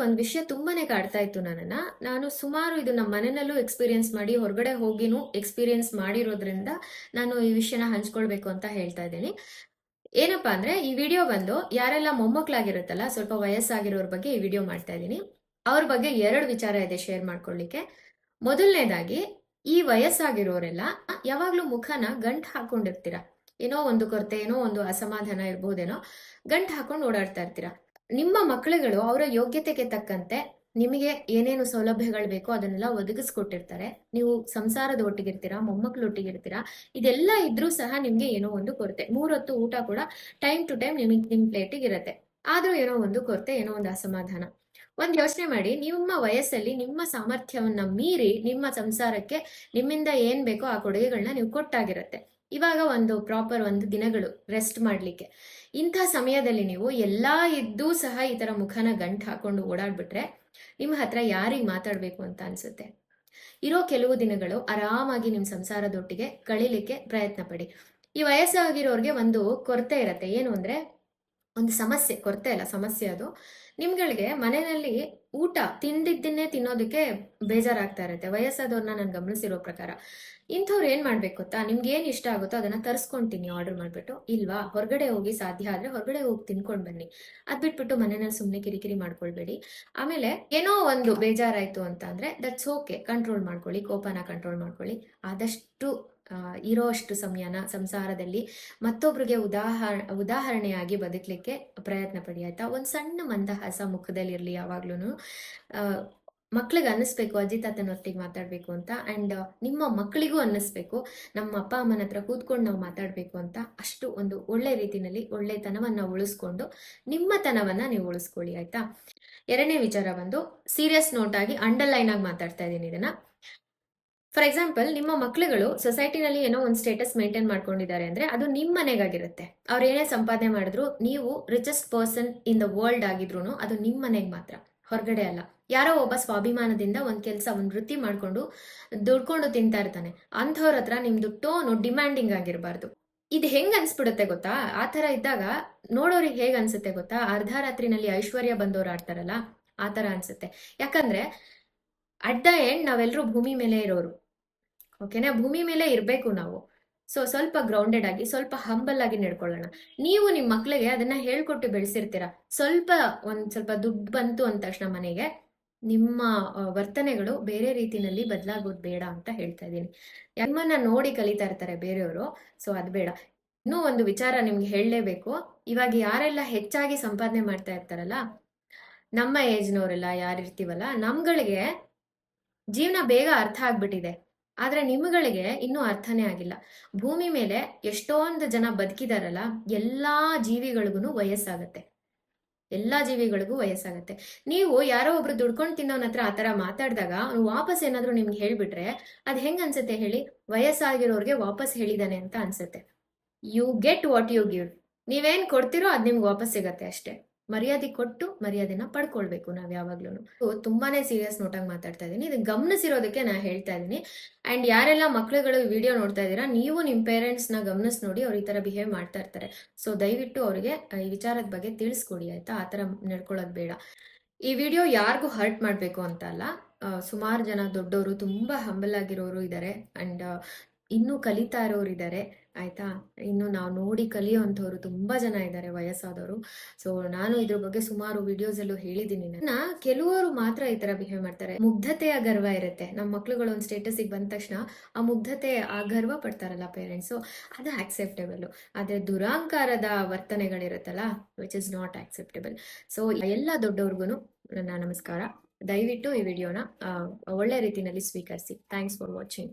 ಒಂದು ವಿಷಯ ತುಂಬಾನೇ ಕಾಡ್ತಾ ಇತ್ತು ನನ್ನನ್ನ. ನಾನು ಸುಮಾರು ಇದು ನಮ್ಮ ಮನೆಯಲ್ಲೂ ಎಕ್ಸ್ಪೀರಿಯನ್ಸ್ ಮಾಡಿ, ಹೊರಗಡೆ ಹೋಗಿನೂ ಎಕ್ಸ್ಪೀರಿಯನ್ಸ್ ಮಾಡಿರೋದ್ರಿಂದ ನಾನು ಈ ವಿಷಯನ ಹಂಚ್ಕೊಳ್ಬೇಕು ಅಂತ ಹೇಳ್ತಾ ಇದ್ದೀನಿ. ಏನಪ್ಪಾ ಅಂದ್ರೆ, ಈ ವಿಡಿಯೋ ಬಂದು ಯಾರೆಲ್ಲ ಮೊಮ್ಮಕ್ಕಳಾಗಿರುತ್ತಲ್ಲ ಸ್ವಲ್ಪ ವಯಸ್ಸಾಗಿರೋರ ಬಗ್ಗೆ ಈ ವಿಡಿಯೋ ಮಾಡ್ತಾ ಇದ್ದೀನಿ. ಅವ್ರ ಬಗ್ಗೆ ಎರಡು ವಿಚಾರ ಇದೆ ಶೇರ್ ಮಾಡ್ಕೊಳ್ಳಿಕ್ಕೆ ಮೊದಲನೇದಾಗಿ, ಈ ವಯಸ್ಸಾಗಿರೋರೆಲ್ಲ ಯಾವಾಗ್ಲೂ ಮುಖನ ಗಂಟು ಹಾಕೊಂಡಿರ್ತೀರಾ. ಏನೋ ಒಂದು ಕೊರತೆ, ಏನೋ ಒಂದು ಅಸಮಾಧಾನ ಇರ್ಬೋದೇನೋ, ಗಂಟು ಹಾಕೊಂಡು ಓಡಾಡ್ತಾ ಇರ್ತೀರ. ನಿಮ್ಮ ಮಕ್ಕಳುಗಳು ಅವರ ಯೋಗ್ಯತೆಗೆ ತಕ್ಕಂತೆ ನಿಮಗೆ ಏನೇನು ಸೌಲಭ್ಯಗಳು ಬೇಕೋ ಅದನ್ನೆಲ್ಲ ಒದಗಿಸ್ಕೊಟ್ಟಿರ್ತಾರೆ. ನೀವು ಸಂಸಾರದ ಒಟ್ಟಿಗಿರ್ತೀರಾ, ಮೊಮ್ಮಕ್ಳು ಒಟ್ಟಿಗಿರ್ತೀರಾ, ಇದೆಲ್ಲ ಇದ್ರೂ ಸಹ ನಿಮ್ಗೆ ಏನೋ ಒಂದು ಕೊರತೆ. ಮೂರೊತ್ತು ಊಟ ಕೂಡ ಟೈಮ್ ಟು ಟೈಮ್ ನಿಮಗೆ ನಿಮ್ ಪ್ಲೇಟಿಗೆ ಇರುತ್ತೆ. ಆದ್ರೂ ಏನೋ ಒಂದು ಕೊರತೆ, ಏನೋ ಒಂದು ಅಸಮಾಧಾನ. ಒಂದ್ ಯೋಚನೆ ಮಾಡಿ, ನಿಮ್ಮ ವಯಸ್ಸಲ್ಲಿ ನಿಮ್ಮ ಸಾಮರ್ಥ್ಯವನ್ನ ಮೀರಿ ನಿಮ್ಮ ಸಂಸಾರಕ್ಕೆ ನಿಮ್ಮಿಂದ ಏನ್ ಬೇಕೋ ಆ ಕೊಡುಗೆಗಳನ್ನ ನೀವು ಕೊಟ್ಟಾಗಿರುತ್ತೆ. ಇವಾಗ ಒಂದು ಪ್ರಾಪರ್ ಒಂದು ದಿನಗಳು ರೆಸ್ಟ್ ಮಾಡಲಿಕ್ಕೆ. ಇಂಥ ಸಮಯದಲ್ಲಿ ನೀವು ಎಲ್ಲ ಇದ್ದೂ ಸಹ ಈ ಥರ ಮುಖನ ಗಂಟು ಹಾಕೊಂಡು ಓಡಾಡ್ಬಿಟ್ರೆ ನಿಮ್ಮ ಹತ್ರ ಯಾರಿಗೆ ಮಾತಾಡಬೇಕು ಅಂತ ಅನಿಸುತ್ತೆ. ಇರೋ ಕೆಲವು ದಿನಗಳು ಆರಾಮಾಗಿ ನಿಮ್ಮ ಸಂಸಾರದೊಟ್ಟಿಗೆ ಕಳೀಲಿಕ್ಕೆ ಪ್ರಯತ್ನ ಪಡಿ. ಈ ವಯಸ್ಸಾಗಿರೋರಿಗೆ ಒಂದು ಕೊರತೆ ಇರತ್ತೆ. ಏನು ಅಂದ್ರೆ ಒಂದು ಸಮಸ್ಯೆ, ಕೊರತೆ ಅಲ್ಲ, ಸಮಸ್ಯೆ ಅದು. ನಿಮ್ಗಳಿಗೆ ಮನೆಯಲ್ಲಿ ಊಟ ತಿಂದಿದ್ದನ್ನೇ ತಿನ್ನೋದಕ್ಕೆ ಬೇಜಾರಾಗ್ತಾ ಇರುತ್ತೆ. ವಯಸ್ಸಾದವ್ರನ್ನ ನಾನು ಗಮನಿಸಿರೋ ಪ್ರಕಾರ. ಇಂಥವ್ರು ಏನ್ ಮಾಡ್ಬೇಕು ಗೊತ್ತಾ? ನಿಮ್ಗೆ ಏನ್ ಇಷ್ಟ ಆಗುತ್ತೋ ಅದನ್ನ ತರಿಸ್ಕೊಂತೀನಿ ಆರ್ಡರ್ ಮಾಡ್ಬಿಟ್ಟು. ಇಲ್ವಾ? ಹೊರಗಡೆ ಹೋಗಿ ಸಾಧ್ಯ ಆದ್ರೆ ಹೊರಗಡೆ ಹೋಗಿ ತಿನ್ಕೊಂಡ್ ಬನ್ನಿ. ಅದ್ ಬಿಟ್ಬಿಟ್ಟು ಮನೆಯಲ್ಲಿ ಸುಮ್ಮನೆ ಕಿರಿಕಿರಿ ಮಾಡ್ಕೊಳ್ಬೇಡಿ. ಆಮೇಲೆ ಏನೋ ಒಂದು ಬೇಜಾರಾಯ್ತು ಅಂತ ಅಂದ್ರೆ ದಟ್ಸ್ ಓಕೆ ಕಂಟ್ರೋಲ್ ಮಾಡ್ಕೊಳ್ಳಿ, ಕೋಪನ ಕಂಟ್ರೋಲ್ ಮಾಡ್ಕೊಳ್ಳಿ. ಆದಷ್ಟು ಇರೋ ಅಷ್ಟು ಸಮಯನ ಸಂಸಾರದಲ್ಲಿ ಮತ್ತೊಬ್ರಿಗೆ ಉದಾಹರ, ಉದಾಹರಣೆಯಾಗಿ ಬದುಕಲಿಕ್ಕೆ ಪ್ರಯತ್ನ ಪಡಿ, ಆಯ್ತಾ? ಒಂದ್ ಸಣ್ಣ ಮಂದಹಾಸ ಮುಖದಲ್ಲಿರ್ಲಿ ಯಾವಾಗ್ಲೂ ಮಕ್ಳಿಗೆ ಅನ್ನಿಸ್ಬೇಕು, ಅಜ್ಜಿ ತಾತನ ಒಟ್ಟಿಗೆ ಮಾತಾಡ್ಬೇಕು ಅಂತ, ಅಂಡ್ ನಿಮ್ಮ ಮಕ್ಕಳಿಗೂ ಅನ್ನಿಸ್ಬೇಕು, ನಮ್ಮ ಅಪ್ಪ ಅಮ್ಮನ ಹತ್ರ ಕೂತ್ಕೊಂಡು ನಾವು ಮಾತಾಡ್ಬೇಕು ಅಂತ ಅಷ್ಟು ಒಂದು ಒಳ್ಳೆ ರೀತಿನಲ್ಲಿ ಒಳ್ಳೆತನವನ್ನ ಉಳಿಸ್ಕೊಂಡು ನಿಮ್ಮತನವನ್ನ ನೀವು ಉಳಿಸ್ಕೊಳ್ಳಿ, ಆಯ್ತಾ? ಎರಡನೇ ವಿಚಾರ ಬಂದು ಸೀರಿಯಸ್ ನೋಟ್ ಆಗಿ ಅಂಡರ್ಲೈನ್ ಆಗಿ ಮಾತಾಡ್ತಾ ಇದ್ದೀನಿ ಇದನ್ನ. ಫಾರ್ ಎಕ್ಸಾಂಪಲ್ ನಿಮ್ಮ ಮಕ್ಳುಗಳು ಸೊಸೈಟಿನಲ್ಲಿ ಏನೋ ಒಂದು ಸ್ಟೇಟಸ್ ಮೇಂಟೈನ್ ಮಾಡ್ಕೊಂಡಿದ್ದಾರೆ ಅಂದ್ರೆ ಅದು ನಿಮ್ಮ ಮನೆಗಾಗಿರುತ್ತೆ. ಅವ್ರು ಏನೇ ಸಂಪಾದನೆ ಮಾಡಿದ್ರು ನೀವು richest person in the world ಆಗಿದ್ರು ಅದು ನಿಮ್ಮ ಮನೆಗೆ ಮಾತ್ರ, ಹೊರಗಡೆ ಅಲ್ಲ. ಯಾರೋ ಒಬ್ಬ ಸ್ವಾಭಿಮಾನದಿಂದ ಒಂದ್ ಕೆಲಸ, ಒಂದು ವೃತ್ತಿ ಮಾಡ್ಕೊಂಡು ದುಡ್ಕೊಂಡು ತಿಂತಾ ಇರ್ತಾನೆ. ಅಂಥವ್ರ ಹತ್ರ ನಿಮ್ದು ಟೋನು ಡಿಮ್ಯಾಂಡಿಂಗ್ ಆಗಿರಬಾರ್ದು. ಇದು ಹೆಂಗ್ ಅನ್ಸ್ಬಿಡುತ್ತೆ ಗೊತ್ತಾ? ಆ ತರ ಇದ್ದಾಗ ನೋಡೋರಿಗೆ ಹೇಗ್ ಅನ್ಸುತ್ತೆ ಗೊತ್ತಾ? ಅರ್ಧ ರಾತ್ರಿನಲ್ಲಿ ಐಶ್ವರ್ಯ ಬಂದವ್ರು ಆಡ್ತಾರಲ್ಲ, ಆ ತರ ಅನ್ಸುತ್ತೆ. ಯಾಕಂದ್ರೆ ಅಟ್ ದ ಎಂಡ್ ನಾವೆಲ್ಲರೂ ಭೂಮಿ ಮೇಲೆ ಇರೋರು. ಓಕೆನಾ ಭೂಮಿ ಮೇಲೆ ಇರಬೇಕು ನಾವು. ಸೊ ಸ್ವಲ್ಪ ಗ್ರೌಂಡೆಡ್ ಆಗಿ, ಸ್ವಲ್ಪ ಹಂಬಲ್ ಆಗಿ ನಡ್ಕೊಳ್ಳೋಣ. ನೀವು ನಿಮ್ಮ ಮಕ್ಕಳಿಗೆ ಅದನ್ನ ಹೇಳ್ಕೊಟ್ಟು ಬೆಳೆಸಿರ್ತೀರ. ಸ್ವಲ್ಪ ಒಂದ್ ಸ್ವಲ್ಪ ದುಡ್ಡು ಬಂತು ಅಂದ ತಕ್ಷಣ ಮನೆಗೆ, ನಿಮ್ಮ ವರ್ತನೆಗಳು ಬೇರೆ ರೀತಿನಲ್ಲಿ ಬದಲಾಗೋದು ಬೇಡ ಅಂತ ಹೇಳ್ತಾ ಇದ್ದೀನಿ. ನಿಮ್ಮನ್ನ ನೋಡಿ ಕಲಿತಾ ಇರ್ತಾರೆ ಬೇರೆಯವರು ಸೊ ಅದು ಬೇಡ. ಇನ್ನೂ ಒಂದು ವಿಚಾರ ನಿಮ್ಗೆ ಹೇಳಲೇಬೇಕು. ಇವಾಗ ಯಾರೆಲ್ಲ ಹೆಚ್ಚಾಗಿ ಸಂಪಾದನೆ ಮಾಡ್ತಾ ಇರ್ತಾರಲ್ಲ, ನಮ್ಮ ಏಜ್ನವರೆಲ್ಲ ಯಾರಿರ್ತೀವಲ್ಲ, ನಮ್ಗಳಿಗೆ ಜೀವನ ಬೇಗ ಅರ್ಥ ಆಗ್ಬಿಟ್ಟಿದೆ. ಆದ್ರೆ ನಿಮ್ಗಳಿಗೆ ಇನ್ನೂ ಅರ್ಥನೇ ಆಗಿಲ್ಲ. ಭೂಮಿ ಮೇಲೆ ಎಷ್ಟೊಂದು ಜನ ಬದುಕಿದಾರಲ್ಲ, ಎಲ್ಲಾ ಜೀವಿಗಳಿಗೂ ವಯಸ್ಸಾಗತ್ತೆ. ಎಲ್ಲಾ ಜೀವಿಗಳಿಗೂ ವಯಸ್ಸಾಗತ್ತೆ. ನೀವು ಯಾರೋ ಒಬ್ರು ದುಡ್ಕೊಂಡು ತಿನ್ನೋನ್ ಹತ್ರ ಆತರ ಮಾತಾಡಿದಾಗ ಅವ್ನು ವಾಪಸ್ ಏನಾದ್ರು ನಿಮ್ಗೆ ಹೇಳ್ಬಿಟ್ರೆ ಅದ್ ಹೆಂಗ್ ಅನ್ಸುತ್ತೆ ಹೇಳಿ? ವಯಸ್ಸಾಗಿರೋರ್ಗೆ ವಾಪಸ್ ಹೇಳಿದಾನೆ ಅಂತ ಅನ್ಸುತ್ತೆ. You get what you give ನೀವೇನ್ ಕೊಡ್ತಿರೋ ಅದ್ ನಿಮ್ಗೆ ವಾಪಸ್ ಸಿಗತ್ತೆ ಅಷ್ಟೇ. ಮರ್ಯಾದೆ ಕೊಟ್ಟು ಮರ್ಯಾದೆನ ಪಡ್ಕೊಳ್ಬೇಕು ನಾವ್ ಯಾವಾಗ್ಲೂ ತುಂಬಾನೇ ಸೀರಿಯಸ್ ನೋಟಾಗಿ ಮಾತಾಡ್ತಾ ಇದ್ದೀನಿ ಇದು ಗಮನಿಸಿರೋದಕ್ಕೆ ನಾ ಹೇಳ್ತಾ ಇದ್ದೀನಿ ಅಂಡ್ ಯಾರೆಲ್ಲ ಮಕ್ಳುಗಳು ವಿಡಿಯೋ ನೋಡ್ತಾ ಇದ್ದೀರಾ, ನೀವು ನಿಮ್ ಪೇರೆಂಟ್ಸ್ನ ಗಮನಿಸ್ ನೋಡಿ ಅವ್ರು ಈ ತರ ಬಿಹೇವ್ ಮಾಡ್ತಾ ಇರ್ತಾರೆ. ಸೊ ದಯವಿಟ್ಟು ಅವರಿಗೆ ಈ ವಿಚಾರದ ಬಗ್ಗೆ ತಿಳಿಸ್ಕೊಡಿ ಆಯ್ತಾ? ಆ ತರ ನಡ್ಕೊಳ್ಳೋದು ಬೇಡ. ಈ ವಿಡಿಯೋ ಯಾರಿಗೂ ಹರ್ಟ್ ಮಾಡಬೇಕು ಅಂತ ಅಲ್ಲ ಸುಮಾರು ಜನ ದೊಡ್ಡವರು ತುಂಬಾ ಹಂಬಲ್ ಆಗಿರೋರು ಇದ್ದಾರೆ ಅಂಡ್ ಇನ್ನೂ ಕಲಿತಾ ಇರೋರು ಇದ್ದಾರೆ ಆಯ್ತಾ? ಇನ್ನು ನಾವು ನೋಡಿ ಕಲಿಯುವಂಥವ್ರು ತುಂಬಾ ಜನ ಇದ್ದಾರೆ ವಯಸ್ಸಾದವರು. ಸೊ ನಾನು ಇದ್ರ ಬಗ್ಗೆ ಸುಮಾರು ವಿಡಿಯೋಸ್ ಅಲ್ಲೂ ಹೇಳಿದ್ದೀನಿ ನನ್ನ ಕೆಲವರು ಮಾತ್ರ ಈ ತರ ಬಿಹೇವ್ ಮಾಡ್ತಾರೆ. ಮುಗ್ಧತೆಯ ಗರ್ವ ಇರುತ್ತೆ. ನಮ್ಮ ಮಕ್ಳುಗಳು ಒಂದು ಸ್ಟೇಟಸ್ಗೆ ಬಂದ ತಕ್ಷಣ ಆ ಮುಗ್ಧತೆ, ಆ ಗರ್ವ ಪಡ್ತಾರಲ್ಲ ಪೇರೆಂಟ್ಸ್ ಅದು ಆಕ್ಸೆಪ್ಟೇಬಲ್ ಆದ್ರೆ ದುರಾಂಕಾರದ ವರ್ತನೆಗಳಿರುತ್ತಲ್ಲ which is not acceptable so ಎಲ್ಲ ದೊಡ್ಡವ್ರಿಗೂ ನನ್ನ ನಮಸ್ಕಾರ. ದಯವಿಟ್ಟು ಈ ವಿಡಿಯೋನ ಒಳ್ಳೆ ರೀತಿಯಲ್ಲಿ ಸ್ವೀಕರಿಸಿ. Thanks for watching